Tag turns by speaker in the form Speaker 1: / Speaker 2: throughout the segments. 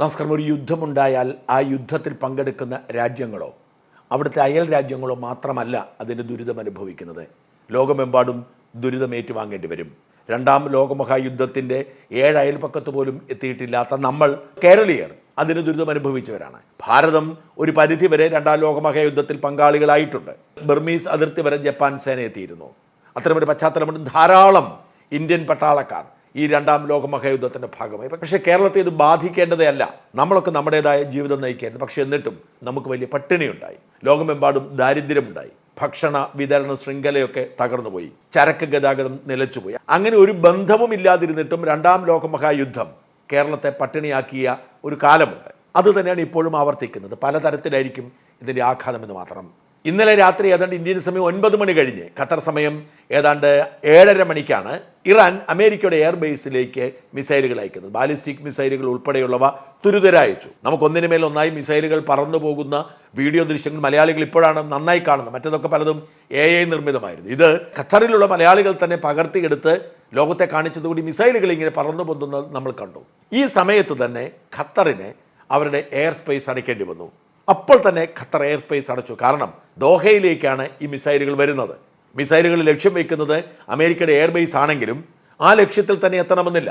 Speaker 1: നമസ്കാരം ഒരു യുദ്ധമുണ്ടായാൽ ആ യുദ്ധത്തിൽ പങ്കെടുക്കുന്ന രാജ്യങ്ങളോ അവിടുത്തെ അയൽ രാജ്യങ്ങളോ മാത്രമല്ല അതിന്റെ ദുരിതം അനുഭവിക്കുന്നത്. ലോകമെമ്പാടും ദുരിതം ഏറ്റുവാങ്ങേണ്ടി വരും. രണ്ടാം ലോകമഹായുദ്ധത്തിന്റെ ഏഴ് പോലും എത്തിയിട്ടില്ലാത്ത നമ്മൾ കേരളീയർ അതിന് ദുരിതം അനുഭവിച്ചവരാണ്. ഭാരതം ഒരു പരിധി വരെ രണ്ടാം ലോകമഹായുദ്ധത്തിൽ പങ്കാളികളായിട്ടുണ്ട്. ബർമീസ് അതിർത്തി വരെ ജപ്പാൻ സേന എത്തിയിരുന്നു അത്തരമൊരു പശ്ചാത്തലമുണ്ട് ധാരാളം ഇന്ത്യൻ പട്ടാളക്കാർ ഈ രണ്ടാം ലോക മഹായുദ്ധത്തിന്റെ ഭാഗമായി. പക്ഷേ കേരളത്തെ ഇത് ബാധിക്കേണ്ടതേ അല്ല. നമ്മളൊക്കെ നമ്മുടേതായ ജീവിതം നയിക്കായിരുന്നു. പക്ഷേ എന്നിട്ടും നമുക്ക് വലിയ പട്ടിണിയുണ്ടായി. ലോകമെമ്പാടും ദാരിദ്ര്യമുണ്ടായി. ഭക്ഷണ വിതരണ ശൃംഖലയൊക്കെ തകർന്നുപോയി. ചരക്ക് ഗതാഗതം നിലച്ചുപോയി. അങ്ങനെ ഒരു ബന്ധവും ഇല്ലാതിരുന്നിട്ടും രണ്ടാം ലോകമഹായുദ്ധം കേരളത്തെ പട്ടിണിയാക്കിയ ഒരു കാലമുണ്ട്. അത് തന്നെയാണ് ഇപ്പോഴും ആവർത്തിക്കുന്നത്. പലതരത്തിലായിരിക്കും ഇതിന്റെ ആഘാതം എന്ന് മാത്രം ഇന്നലെ രാത്രി ഏതാണ്ട് ഇന്ത്യൻ സമയം ഒൻപത് മണി കഴിഞ്ഞ് ഖത്തർ സമയം ഏതാണ്ട് ഏഴര മണിക്കാണ് ഇറാൻ അമേരിക്കയുടെ എയർബേസിലേക്ക് മിസൈലുകൾ അയക്കുന്നത്. ബാലിസ്റ്റിക് മിസൈലുകൾ ഉൾപ്പെടെയുള്ളവ തുരുതുര അയച്ചു. നമുക്കൊന്നിനു മേൽ ഒന്നായി മിസൈലുകൾ പറന്നു പോകുന്ന വീഡിയോ ദൃശ്യങ്ങൾ മലയാളികൾ ഇപ്പോഴാണ് നന്നായി കാണുന്നത്. മറ്റതൊക്കെ പലതും എ ഐ നിർമ്മിതമായിരുന്നു. ഇത് ഖത്തറിലുള്ള മലയാളികൾ തന്നെ പകർത്തിയെടുത്ത് ലോകത്തെ കാണിച്ചതുകൂടി മിസൈലുകൾ ഇങ്ങനെ പറന്നു പൊന്തുന്നത് നമ്മൾ കണ്ടു. ഈ സമയത്ത് തന്നെ ഖത്തറിന് അവരുടെ എയർ സ്പേസ് അടയ്ക്കേണ്ടി വന്നു. അപ്പോൾ തന്നെ ഖത്തർ എയർ സ്പേസ് അടച്ചു. കാരണം ദോഹയിലേക്കാണ് ഈ മിസൈലുകൾ വരുന്നത്. മിസൈലുകൾ ലക്ഷ്യം വയ്ക്കുന്നത് അമേരിക്കയുടെ എയർബേസ് ആണെങ്കിലും ആ ലക്ഷ്യത്തിൽ തന്നെ എത്തണമെന്നില്ല.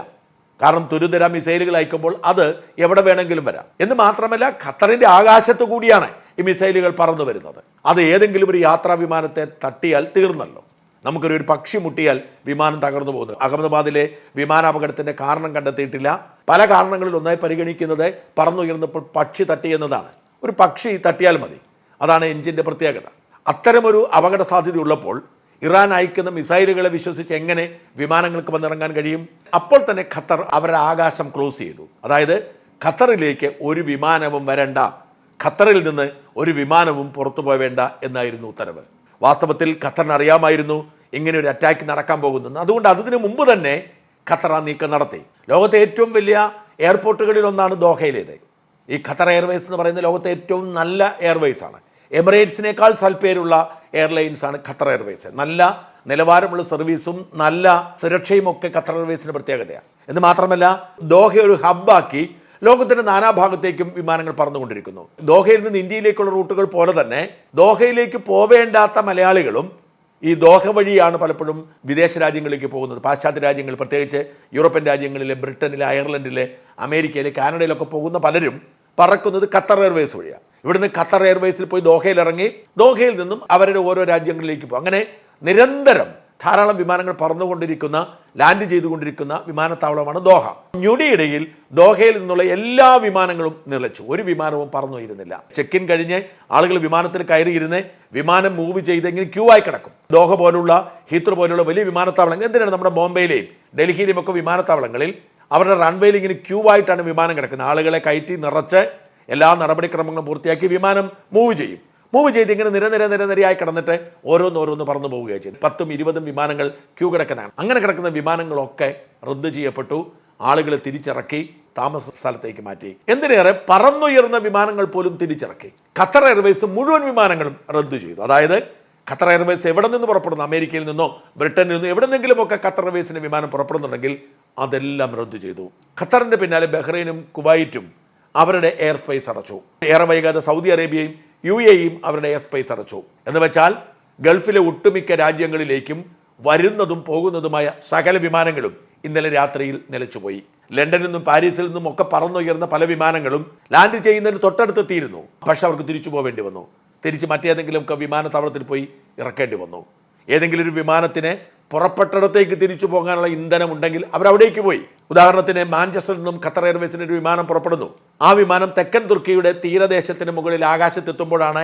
Speaker 1: കാരണം തുരുതര മിസൈലുകൾ അയക്കുമ്പോൾ അത് എവിടെ വേണമെങ്കിലും വരാം. എന്ന് മാത്രമല്ല ഖത്തറിന്റെ ആകാശത്ത് കൂടിയാണ് ഈ മിസൈലുകൾ പറന്നു വരുന്നത്. അത് ഏതെങ്കിലും ഒരു യാത്രാ വിമാനത്തെ തട്ടിയാൽ തീർന്നല്ലോ. നമുക്കൊരു ഒരു പക്ഷി മുട്ടിയാൽ വിമാനം തകർന്നു പോകുന്നു. അഹമ്മദാബാദിലെ വിമാനാപകടത്തിന്റെ കാരണം കണ്ടെത്തിയിട്ടില്ല. പല കാരണങ്ങളിൽ ഒന്നായി പരിഗണിക്കുന്നത് പറന്നുയർന്നപ്പോൾ പക്ഷി തട്ടി എന്നതാണ്. ഒരു പക്ഷി തട്ടിയാൽ മതി. അതാണ് എഞ്ചിന്റെ പ്രത്യേകത. അത്തരമൊരു അപകട സാധ്യത ഉള്ളപ്പോൾ ഇറാൻ അയക്കുന്ന മിസൈലുകളെ വിശ്വസിച്ച് എങ്ങനെ വിമാനങ്ങൾക്ക് വന്നിറങ്ങാൻ കഴിയും? അപ്പോൾ തന്നെ ഖത്തർ അവരുടെ ആകാശം ക്ലോസ് ചെയ്തു. അതായത് ഖത്തറിലേക്ക് ഒരു വിമാനവും വരണ്ട ഖത്തറിൽ നിന്ന് ഒരു വിമാനവും പുറത്തു പോവേണ്ട എന്നായിരുന്നു ഉത്തരവ്. വാസ്തവത്തിൽ ഖത്തറിന് അറിയാമായിരുന്നു ഇങ്ങനെ ഒരു അറ്റാക്ക് നടക്കാൻ പോകുന്നെന്ന്. അതുകൊണ്ട് അതിനു മുമ്പ് തന്നെ ഖത്തർ ആ നീക്കം നടത്തി. ലോകത്തെ ഏറ്റവും വലിയ എയർപോർട്ടുകളിൽ ഒന്നാണ് ദോഹയിലേത്. ഈ ഖത്തർ എയർവേസ് എന്ന് പറയുന്ന ലോകത്തെ ഏറ്റവും നല്ല എയർവേസ് ആണ്. എമിറേറ്റ്സിനേക്കാൾ സൽപ്പേരുള്ള എയർലൈൻസ് ആണ് ഖത്തർ എയർവേസ്. നല്ല നിലവാരമുള്ള സർവീസും നല്ല സുരക്ഷയും ഒക്കെ ഖത്തർ എയർവേസിന്റെ പ്രത്യേകതയാണ്. എന്ന് മാത്രമല്ല ദോഹ ഒരു ഹബ്ബാക്കി ലോകത്തിന്റെ നാനാഭാഗത്തേക്കും വിമാനങ്ങൾ പറന്നുകൊണ്ടിരിക്കുന്നു. ദോഹയിൽ നിന്ന് ഇന്ത്യയിലേക്കുള്ള റൂട്ടുകൾ പോലെ തന്നെ ദോഹയിലേക്ക് പോവേണ്ടാത്ത മലയാളികളും ഈ ദോഹ വഴിയാണ് പലപ്പോഴും വിദേശ രാജ്യങ്ങളിലേക്ക് പോകുന്നത്. പാശ്ചാത്യ രാജ്യങ്ങൾ പ്രത്യേകിച്ച് യൂറോപ്യൻ രാജ്യങ്ങളിലെ ബ്രിട്ടനിലെ അയർലൻഡിലെ അമേരിക്കയിലെ കാനഡയിലൊക്കെ പോകുന്ന പലരും പറക്കുന്നത് ഖത്തർ എയർവേസ് വഴിയാണ് ഇവിടുന്ന് ഖത്തർ എയർവേസിൽ പോയി ദോഹയിൽ ഇറങ്ങി ദോഹയിൽ നിന്നും അവരുടെ ഓരോ രാജ്യങ്ങളിലേക്ക് പോകും അങ്ങനെ നിരന്തരം ധാരാളം വിമാനങ്ങൾ പറന്നുകൊണ്ടിരിക്കുന്ന ലാൻഡ് ചെയ്തുകൊണ്ടിരിക്കുന്ന വിമാനത്താവളമാണ് ദോഹ. ഞൊടിയിടയിൽ ദോഹയിൽ നിന്നുള്ള എല്ലാ വിമാനങ്ങളും നിലച്ചു ഒരു വിമാനവും പറന്നുയിരുന്നില്ല. ചെക്ക് ഇൻ കഴിഞ്ഞ് ആളുകൾ വിമാനത്തിൽ കയറിയിരുന്ന് വിമാനം മൂവ് ചെയ്ത് ഇങ്ങനെ ക്യൂ ആയി കിടക്കും. ദോഹ പോലുള്ള ഹീത്ര പോലുള്ള വലിയ വിമാനത്താവളങ്ങൾ. എന്തിനാണ് നമ്മുടെ ബോംബെയിലെയും ഡൽഹിയിലെയും ഒക്കെ വിമാനത്താവളങ്ങളിൽ അവരുടെ റൺവേയിൽ ഇങ്ങനെ ക്യൂ ആയിട്ടാണ് വിമാനം കിടക്കുന്നത്. ആളുകളെ കയറ്റി നിറച്ച് എല്ലാ നടപടിക്രമങ്ങളും പൂർത്തിയാക്കി വിമാനം മൂവ് ചെയ്യും. മൂവ് ചെയ്ത് ഇങ്ങനെ നിരനിര നിരനിരയായി കിടന്നിട്ട് ഓരോന്നോരോന്ന് പറന്നു പോവുകയാണ് ചെയ്തു പത്തും ഇരുപതും വിമാനങ്ങൾ ക്യൂ കിടക്കുന്നതാണ്. അങ്ങനെ കിടക്കുന്ന വിമാനങ്ങളൊക്കെ റദ്ദ് ചെയ്യപ്പെട്ടു. ആളുകൾ തിരിച്ചിറക്കി താമസ സ്ഥലത്തേക്ക് മാറ്റി. എന്തിനേറെ പറന്നുയർന്ന വിമാനങ്ങൾ പോലും തിരിച്ചിറക്കി. ഖത്തർ എയർവേസ് മുഴുവൻ വിമാനങ്ങളും റദ്ദു ചെയ്തു. അതായത് ഖത്തർ എയർവേസ് എവിടെ നിന്ന് പുറപ്പെടുന്നു? അമേരിക്കയിൽ നിന്നോ ബ്രിട്ടനിൽ നിന്നോ എവിടെ നിന്നെങ്കിലുമൊക്കെ ഖത്തർ എയർവേസിന്റെ വിമാനം പുറപ്പെടുന്നുണ്ടെങ്കിൽ അതെല്ലാം റദ്ദു ചെയ്തു. ഖത്തറിന്റെ പിന്നാലെ ബഹ്റൈനും കുവൈറ്റും അവരുടെ എയർ സ്പേസ് അടച്ചു. ഏറെ വൈകാതെ സൗദി അറേബ്യയും യു എയും അവരുടെ എയർ സ്പേസ് അടച്ചു. എന്ന് വെച്ചാൽ ഗൾഫിലെ ഒട്ടുമിക്ക രാജ്യങ്ങളിലേക്കും വരുന്നതും പോകുന്നതുമായ സകല വിമാനങ്ങളും ഇന്നലെ രാത്രിയിൽ നിലച്ചുപോയി. ലണ്ടനിൽ നിന്നും പാരീസിൽ നിന്നും ഒക്കെ പറന്നുയർന്ന പല വിമാനങ്ങളും ലാൻഡ് ചെയ്യുന്നതിന് തൊട്ടടുത്തെത്തിയിരുന്നു. പക്ഷെ അവർക്ക് തിരിച്ചു പോവേണ്ടി വന്നു. തിരിച്ച് മറ്റേതെങ്കിലും ഒക്കെ വിമാനത്താവളത്തിൽ പോയി ഇറക്കേണ്ടി വന്നു. ഏതെങ്കിലും ഒരു വിമാനത്തിന് പുറപ്പെട്ടിടത്തേക്ക് തിരിച്ചു പോകാനുള്ള ഇന്ധനം ഉണ്ടെങ്കിൽ അവരവിടേക്ക് പോയി. ഉദാഹരണത്തിന് മാഞ്ചസ്റ്ററിൽ നിന്നും ഖത്തർ എയർവേസിന്റെ ഒരു വിമാനം പുറപ്പെടുന്നു. ആ വിമാനം തെക്കൻ തുർക്കിയുടെ തീരദേശത്തിന് മുകളിൽ ആകാശത്തെത്തുമ്പോഴാണ്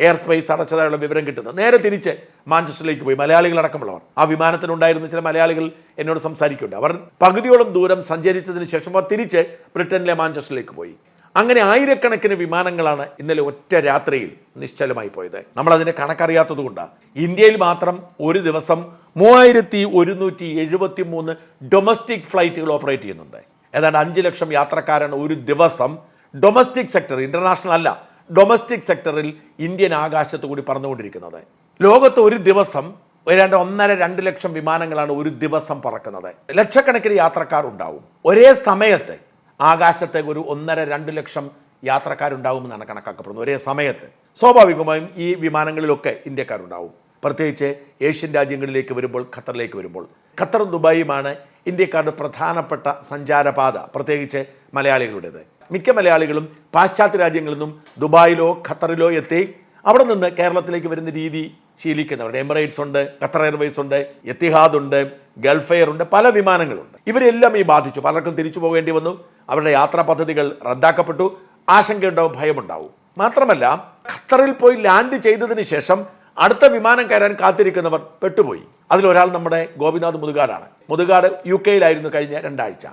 Speaker 1: എയർ സ്പേസ് അടച്ചതായുള്ള വിവരം കിട്ടുന്നത്. നേരെ തിരിച്ച് മാഞ്ചസ്റ്ററിലേക്ക് പോയി. മലയാളികൾ മലയാളികളടക്കമുള്ളവർ ആ വിമാനത്തിനുണ്ടായിരുന്ന ചില മലയാളികൾ എന്നോട് സംസാരിക്കുന്നുണ്ട്. അവർ പകുതിയോളം ദൂരം സഞ്ചരിച്ചതിന് ശേഷം അവർ തിരിച്ച് ബ്രിട്ടനിലെ മാഞ്ചസ്റ്ററിലേക്ക് പോയി. അങ്ങനെ ആയിരക്കണക്കിന് വിമാനങ്ങളാണ് ഇന്നലെ ഒറ്റ രാത്രിയിൽ നിശ്ചലമായി പോയത്. നമ്മൾ അതിന്റെ കണക്കറിയാത്തത് കൊണ്ടാണ് ഇന്ത്യയിൽ മാത്രം ഒരു ദിവസം മൂവായിരത്തി ഒരുന്നൂറ്റി എഴുപത്തി മൂന്ന് ഡൊമസ്റ്റിക് ഫ്ലൈറ്റുകൾ ഓപ്പറേറ്റ് ചെയ്യുന്നുണ്ട്. ഏതാണ്ട് അഞ്ച് ലക്ഷം യാത്രക്കാരാണ് ഒരു ദിവസം ഡൊമസ്റ്റിക് സെക്ടർ ഇന്റർനാഷണൽ അല്ല ഡൊമസ്റ്റിക് സെക്ടറിൽ ഇന്ത്യൻ ആകാശത്ത് കൂടി പറന്നുകൊണ്ടിരിക്കുന്നത്. ലോകത്ത് ഒരു ദിവസം ഏതാണ്ട് ഒന്നര രണ്ട് ലക്ഷം വിമാനങ്ങളാണ് ഒരു ദിവസം പറക്കുന്നത്. ലക്ഷക്കണക്കിന് യാത്രക്കാർ ഉണ്ടാവും. ഒരേ സമയത്ത് ആകാശത്തേക്ക് ഒരു ഒന്നര രണ്ട് ലക്ഷം യാത്രക്കാരുണ്ടാവുമെന്നാണ് കണക്കാക്കപ്പെടുന്നത്. ഒരേ സമയത്ത് സ്വാഭാവികമായും ഈ വിമാനങ്ങളിലൊക്കെ ഇന്ത്യക്കാരുണ്ടാവും. പ്രത്യേകിച്ച് ഏഷ്യൻ രാജ്യങ്ങളിലേക്ക് വരുമ്പോൾ ഖത്തറിലേക്ക് വരുമ്പോൾ. ഖത്തറും ദുബായിയുമാണ് ഇന്ത്യക്കാരുടെ പ്രധാനപ്പെട്ട സഞ്ചാരപാത പ്രത്യേകിച്ച് മലയാളികളുടേത്. മിക്ക മലയാളികളും പാശ്ചാത്യ രാജ്യങ്ങളിൽ നിന്നും ദുബായിലോ ഖത്തറിലോ എത്തി അവിടെ നിന്ന് കേരളത്തിലേക്ക് വരുന്ന രീതി ശീലിക്കുന്നവരുടെ എമിറേറ്റ്സ് ഉണ്ട് ഖത്തർ എയർവേസ് ഉണ്ട് എത്തിഹാദ് ഉണ്ട് ഗൾഫ് എയർ ഉണ്ട് പല വിമാനങ്ങളുണ്ട്. ഇവരെല്ലാം ഈ ബാധിച്ചു. പലർക്കും തിരിച്ചു പോകേണ്ടി വന്നു. അവരുടെ യാത്രാ പദ്ധതികൾ റദ്ദാക്കപ്പെട്ടു. ആശങ്കയുണ്ടാവും ഭയമുണ്ടാവും. മാത്രമല്ല ഖത്തറിൽ പോയി ലാൻഡ് ചെയ്തതിന് ശേഷം അടുത്ത വിമാനം കയറാൻ കാത്തിരിക്കുന്നവർ പെട്ടുപോയി. അതിലൊരാൾ നമ്മുടെ ഗോപിനാഥ് മുതുകാടാണ്. മുതുകാട് യു കെയിലായിരുന്നു കഴിഞ്ഞ രണ്ടാഴ്ച.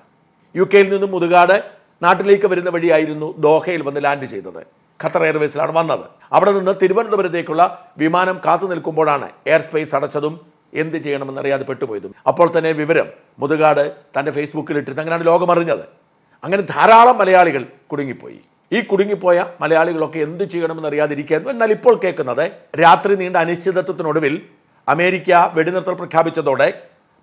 Speaker 1: യു കെയിൽ നിന്നും മുതുകാട് നാട്ടിലേക്ക് വരുന്ന വഴിയായിരുന്നു ദോഹയിൽ വന്ന് ലാൻഡ് ചെയ്തത്. ഖത്തർ എയർവേസിലാണ് വന്നത്. അവിടെ നിന്ന് തിരുവനന്തപുരത്തേക്കുള്ള വിമാനം കാത്തു നിൽക്കുമ്പോഴാണ് എയർ സ്പേസ് അടച്ചതും എന്ത് ചെയ്യണമെന്നറിയാതെ പെട്ടുപോയതും. അപ്പോൾ തന്നെ വിവരം മുതുകാട് തന്റെ ഫേസ്ബുക്കിൽ ഇട്ടിട്ട് അങ്ങനെയാണ് ലോകമറിഞ്ഞത് അങ്ങനെ ധാരാളം മലയാളികൾ കുടുങ്ങിപ്പോയി. ഈ കുടുങ്ങിപ്പോയ മലയാളികളൊക്കെ എന്ത് ചെയ്യണമെന്ന് അറിയാതിരിക്കാൻ എന്നാൽ ഇപ്പോൾ കേൾക്കുന്നത് രാത്രി നീണ്ട അനിശ്ചിതത്വത്തിനൊടുവിൽ അമേരിക്ക വെടിനിർത്തൽ പ്രഖ്യാപിച്ചതോടെ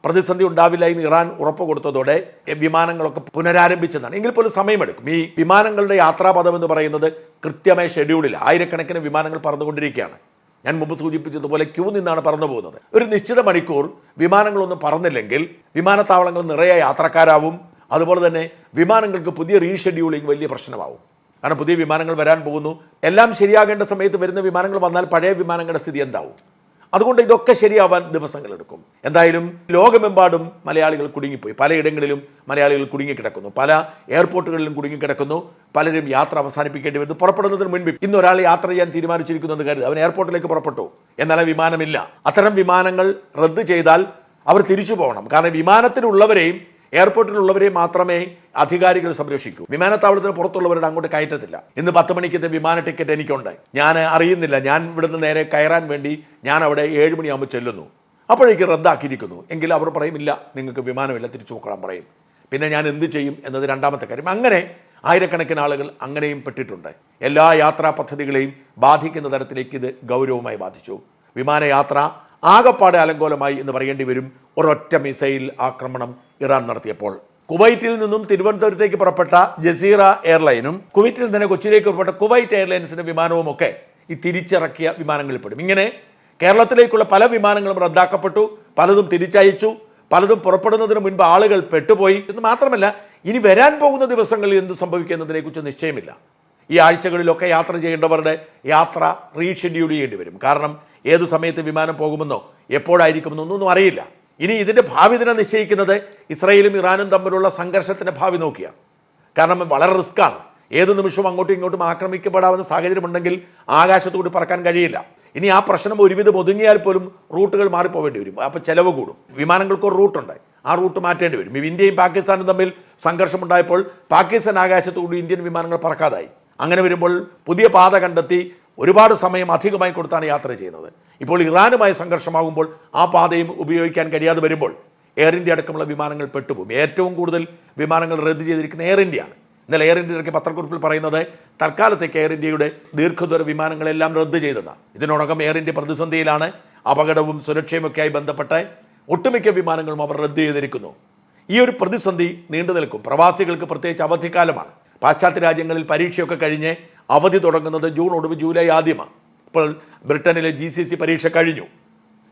Speaker 1: പ്രതിസന്ധി ഉണ്ടാവില്ല എന്ന് ഇറാൻ ഉറപ്പ് കൊടുത്തതോടെ വിമാനങ്ങളൊക്കെ പുനരാരംഭിച്ചെന്നാണ്. എങ്കിൽ പോലും സമയമെടുക്കും. ഈ വിമാനങ്ങളുടെ യാത്രാപഥം എന്ന് പറയുന്നത് കൃത്യമായ ഷെഡ്യൂളിൽ ആയിരക്കണക്കിന് വിമാനങ്ങൾ പറന്നുകൊണ്ടിരിക്കുകയാണ്. ഞാൻ മുമ്പ് സൂചിപ്പിച്ചതുപോലെ ക്യൂ നിന്നാണ് പറന്നു പോകുന്നത് ഒരു നിശ്ചിത മണിക്കൂർ വിമാനങ്ങളൊന്നും പറന്നില്ലെങ്കിൽ വിമാനത്താവളങ്ങൾ നിറയെ യാത്രക്കാരാവും അതുപോലെ തന്നെ വിമാനങ്ങൾക്ക് പുതിയ റീഷെഡ്യൂളിംഗ് വലിയ പ്രശ്നമാവും. കാരണം പുതിയ വിമാനങ്ങൾ വരാൻ പോകുന്നു. എല്ലാം ശരിയാകേണ്ട സമയത്ത് വരുന്ന വിമാനങ്ങൾ വന്നാൽ പഴയ വിമാനങ്ങളുടെ സ്ഥിതി എന്താവും? അതുകൊണ്ട് ഇതൊക്കെ ശരിയാവാൻ ദിവസങ്ങളെടുക്കും എന്തായാലും ലോകമെമ്പാടും മലയാളികൾ കുടുങ്ങിപ്പോയി. പലയിടങ്ങളിലും മലയാളികൾ കുടുങ്ങിക്കിടക്കുന്നു. പല എയർപോർട്ടുകളിലും കുടുങ്ങിക്കിടക്കുന്നു. പലരും യാത്ര അവസാനിപ്പിക്കേണ്ടി വരുന്നു. പുറപ്പെടുന്നതിന് മുൻപ് ഇന്ന് ഒരാൾ യാത്ര ചെയ്യാൻ തീരുമാനിച്ചിരിക്കുന്നു എന്ന് കരുതി അവൻ എയർപോർട്ടിലേക്ക് പുറപ്പെട്ടു. എന്നാൽ വിമാനമില്ല. അത്തരം വിമാനങ്ങൾ റദ്ദ് ചെയ്താൽ അവർ തിരിച്ചു പോകണം. കാരണം വിമാനത്തിലുള്ളവരെയും എയർപോർട്ടിലുള്ളവരെയും മാത്രമേ അധികാരികൾ സംരക്ഷിക്കൂ. വിമാനത്താവളത്തിന് പുറത്തുള്ളവരുടെ അങ്ങോട്ട് കയറ്റത്തില്ല. ഇന്ന് പത്ത് മണിക്കത്തെ വിമാന ടിക്കറ്റ് എനിക്കുണ്ട്. ഞാൻ അറിയുന്നില്ല. ഞാൻ ഇവിടുന്ന് നേരെ കയറാൻ വേണ്ടി ഞാൻ അവിടെ ഏഴ് മണിയാകുമ്പോൾ ചെല്ലുന്നു. അപ്പോഴേക്ക് റദ്ദാക്കിയിരിക്കുന്നു. എങ്കിൽ അവർ പറയും ഇല്ല നിങ്ങൾക്ക് വിമാനമില്ല. തിരിച്ചു പോക്കണം പറയും. പിന്നെ ഞാൻ എന്ത് ചെയ്യും എന്നത് രണ്ടാമത്തെ കാര്യം. അങ്ങനെ ആയിരക്കണക്കിന് ആളുകൾ അങ്ങനെയും പെട്ടിട്ടുണ്ട്. എല്ലാ യാത്രാ പദ്ധതികളെയും ബാധിക്കുന്ന തരത്തിലേക്ക് ഇത് ഗൗരവമായി ബാധിച്ചു. വിമാനയാത്ര ആകപ്പാടെ അലങ്കോലമായി എന്ന് പറയേണ്ടി വരും. ഒരൊറ്റ മിസൈൽ ആക്രമണം ഇറാൻ നടത്തിയപ്പോൾ. കുവൈറ്റിൽ നിന്നും തിരുവനന്തപുരത്തേക്ക് പുറപ്പെട്ട ജസീറ എയർലൈനും കുവൈറ്റിൽ നിന്ന് കൊച്ചിയിലേക്ക് പുറപ്പെട്ട കുവൈറ്റ് എയർലൈൻസിന്റെ വിമാനവും ഒക്കെ ഈ തിരിച്ചിറക്കിയ വിമാനങ്ങളിൽ പെടും. ഇങ്ങനെ കേരളത്തിലേക്കുള്ള പല വിമാനങ്ങളും റദ്ദാക്കപ്പെട്ടു പലതും തിരിച്ചയച്ചു പലതും പുറപ്പെടുന്നതിന് മുൻപ് ആളുകൾ പെട്ടുപോയി. എന്ന് മാത്രമല്ല ഇനി വരാൻ പോകുന്ന ദിവസങ്ങളിൽ എന്ത് സംഭവിക്കുന്നതിനെക്കുറിച്ച് നിശ്ചയമില്ല. ഈ ആഴ്ചകളിലൊക്കെ യാത്ര ചെയ്യേണ്ടവരുടെ യാത്ര റീഷെഡ്യൂൾ ചെയ്യേണ്ടി വരും. കാരണം ഏത് സമയത്ത് വിമാനം പോകുമെന്നോ എപ്പോഴായിരിക്കുമെന്നോ ഒന്നും അറിയില്ല. ഇനി ഇതിന്റെ ഭാവി ദിനം നിശ്ചയിക്കുന്നത് ഇസ്രയേലും ഇറാനും തമ്മിലുള്ള സംഘർഷത്തിന്റെ ഭാവി നോക്കിയാണ് കാരണം വളരെ റിസ്ക്കാണ് ഏത് നിമിഷവും അങ്ങോട്ടും ഇങ്ങോട്ടും ആക്രമിക്കപ്പെടാവുന്ന സാഹചര്യമുണ്ടെങ്കിൽ ആകാശത്തുകൂടി പറക്കാൻ കഴിയില്ല. ഇനി ആ പ്രശ്നം ഒരുവിധം ഒതുങ്ങിയാൽ പോലും റൂട്ടുകൾ മാറിപ്പോവേണ്ടി വരും. അപ്പോൾ ചിലവ് കൂടും. വിമാനങ്ങൾക്ക് ഒരു റൂട്ടുണ്ട്. ആ റൂട്ട് മാറ്റേണ്ടി വരും. ഇന്ത്യയും പാകിസ്ഥാനും തമ്മിൽ സംഘർഷമുണ്ടായപ്പോൾ പാകിസ്ഥാൻ ആകാശത്തുകൂടി ഇന്ത്യൻ വിമാനങ്ങൾ പറക്കാതായി. അങ്ങനെ വരുമ്പോൾ പുതിയ പാത കണ്ടെത്തി ഒരുപാട് സമയം അധികമായി കൊടുത്താണ് യാത്ര ചെയ്യുന്നത്. ഇപ്പോൾ ഇറാനുമായി സംഘർഷമാകുമ്പോൾ ആ പാതയും ഉപയോഗിക്കാൻ കഴിയാതെ വരുമ്പോൾ എയർ ഇന്ത്യ അടക്കമുള്ള വിമാനങ്ങൾ പെട്ടുപോകും. ഏറ്റവും കൂടുതൽ വിമാനങ്ങൾ റദ്ദ് ചെയ്തിരിക്കുന്ന എയർ ഇന്ത്യയാണ് ഇന്നലെ എയർ ഇന്ത്യയുടെ പത്രക്കുറിപ്പിൽ പറയുന്നത് തൽക്കാലത്തേക്ക് എയർ ഇന്ത്യയുടെ ദീർഘദൂര വിമാനങ്ങളെല്ലാം റദ്ദ് ചെയ്തതാണ് ഇതിനോടകം എയർ ഇന്ത്യ പ്രതിസന്ധിയിലാണ് അപകടവും സുരക്ഷയുമൊക്കെയായി ബന്ധപ്പെട്ട് ഒട്ടുമിക്ക വിമാനങ്ങളും അവർ റദ്ദ് ചെയ്തിരിക്കുന്നു. ഈ ഒരു പ്രതിസന്ധി നീണ്ടു നിൽക്കും പ്രവാസികൾക്ക് പ്രത്യേകിച്ച് അവധിക്കാലമാണ്. പാശ്ചാത്യ രാജ്യങ്ങളിൽ പരീക്ഷയൊക്കെ കഴിഞ്ഞ് അവധി തുടങ്ങുന്നത് ജൂൺ ഒടുവ് ജൂലൈ ആദ്യമാണ്. അപ്പോൾ ബ്രിട്ടനിലെ ജി സി സി പരീക്ഷ കഴിഞ്ഞു.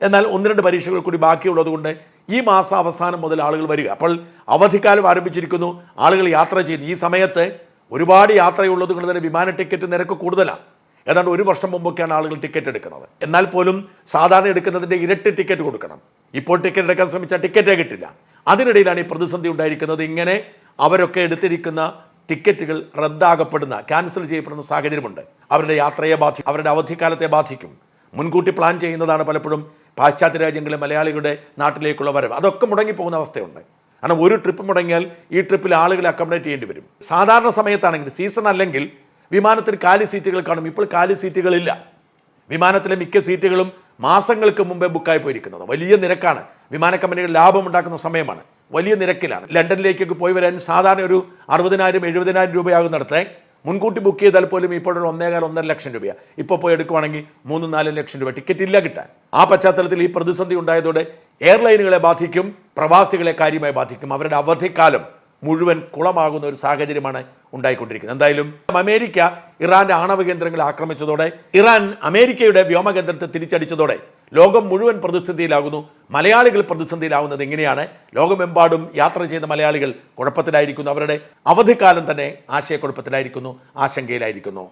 Speaker 1: എന്നാൽ ഒന്ന് രണ്ട് പരീക്ഷകൾ കൂടി ബാക്കിയുള്ളത് കൊണ്ട് ഈ മാസം അവസാനം മുതൽ ആളുകൾ വരിക. അപ്പോൾ അവധിക്കാലം ആരംഭിച്ചിരിക്കുന്നു. ആളുകൾ യാത്ര ചെയ്യുന്നു. ഈ സമയത്ത് ഒരുപാട് യാത്രയുള്ളത് കൊണ്ട് തന്നെ വിമാന ടിക്കറ്റ് നിരക്ക് കൂടുതലാണ്. ഏതാണ്ട് ഒരു വർഷം മുമ്പൊക്കെയാണ് ആളുകൾ ടിക്കറ്റ് എടുക്കുന്നത്. എന്നാൽ പോലും സാധാരണ എടുക്കുന്നതിന്റെ ഇരട്ടി ടിക്കറ്റ് കൊടുക്കണം. ഇപ്പോൾ ടിക്കറ്റ് എടുക്കാൻ ശ്രമിച്ചാൽ ടിക്കറ്റേ കിട്ടില്ല. അതിനിടയിലാണ് ഈ പ്രതിസന്ധി ഉണ്ടായിരിക്കുന്നത്. ഇങ്ങനെ അവരൊക്കെ എടുത്തിരിക്കുന്ന ടിക്കറ്റുകൾ റദ്ദാകപ്പെടുന്ന ക്യാൻസൽ ചെയ്യപ്പെടുന്ന സാഹചര്യമുണ്ട്. അവരുടെ യാത്രയെ ബാധിക്കും അവരുടെ അവധിക്കാലത്തെ ബാധിക്കും. മുൻകൂട്ടി പ്ലാൻ ചെയ്യുന്നതാണ് പലപ്പോഴും പാശ്ചാത്യ രാജ്യങ്ങളിലെ മലയാളികളുടെ നാട്ടിലേക്കുള്ള വരവ്. അതൊക്കെ മുടങ്ങിപ്പോകുന്ന അവസ്ഥയുണ്ട്. കാരണം ഒരു ട്രിപ്പ് മുടങ്ങിയാൽ ഈ ട്രിപ്പിൽ ആളുകളെ അക്കോമഡേറ്റ് ചെയ്യേണ്ടി വരും. സാധാരണ സമയത്താണെങ്കിൽ സീസൺ അല്ലെങ്കിൽ വിമാനത്തിൽ കാലി സീറ്റുകൾ കാണും. ഇപ്പോൾ കാലി സീറ്റുകളില്ല. വിമാനത്തിലെ മിക്ക സീറ്റുകളും മാസങ്ങൾക്ക് മുമ്പേ ബുക്കായി പോയിരിക്കുന്നത്. വലിയ നിരക്കാണ്. വിമാന കമ്പനികൾ ലാഭമുണ്ടാക്കുന്ന സമയമാണ്. വലിയ നിരക്കിലാണ്. ലണ്ടനിലേക്കൊക്കെ പോയി വരാൻ സാധാരണ ഒരു അറുപതിനായിരം എഴുപതിനായിരം രൂപയാകുന്നിടത്ത് മുൻകൂട്ടി ബുക്ക് ചെയ്താൽ പോലും ഇപ്പോൾ ഒരു ഒന്നേകാൽ ഒന്നര ലക്ഷം രൂപയാണ് ഇപ്പോൾ പോയി എടുക്കുവാണെങ്കിൽ മൂന്നും നാലും ലക്ഷം രൂപ ടിക്കറ്റ് ഇല്ല കിട്ടാൻ. ആ പശ്ചാത്തലത്തിൽ ഈ പ്രതിസന്ധി ഉണ്ടായതോടെ എയർലൈനുകളെ ബാധിക്കും പ്രവാസികളെ കാര്യമായി ബാധിക്കും. അവരുടെ അവധിക്കാലം മുഴുവൻ കുളമാകുന്ന ഒരു സാഹചര്യമാണ് ഉണ്ടായിക്കൊണ്ടിരിക്കുന്നത്. എന്തായാലും അമേരിക്ക ഇറാന്റെ ആണവ കേന്ദ്രങ്ങളെ ആക്രമിച്ചതോടെ ഇറാൻ അമേരിക്കയുടെ വ്യോമകേന്ദ്രത്തെ തിരിച്ചടിച്ചതോടെ ലോകം മുഴുവൻ പ്രതിസന്ധിയിലാകുന്നു. മലയാളികൾ പ്രതിസന്ധിയിലാവുന്നത് എങ്ങനെയാണ്? ലോകമെമ്പാടും യാത്ര ചെയ്ത മലയാളികൾ കുഴപ്പത്തിലായിരിക്കുന്നു. അവരുടെ അവധിക്കാലം തന്നെ ആശയക്കുഴപ്പത്തിലായിരിക്കുന്നു. ആശങ്കയിലായിരിക്കുന്നു.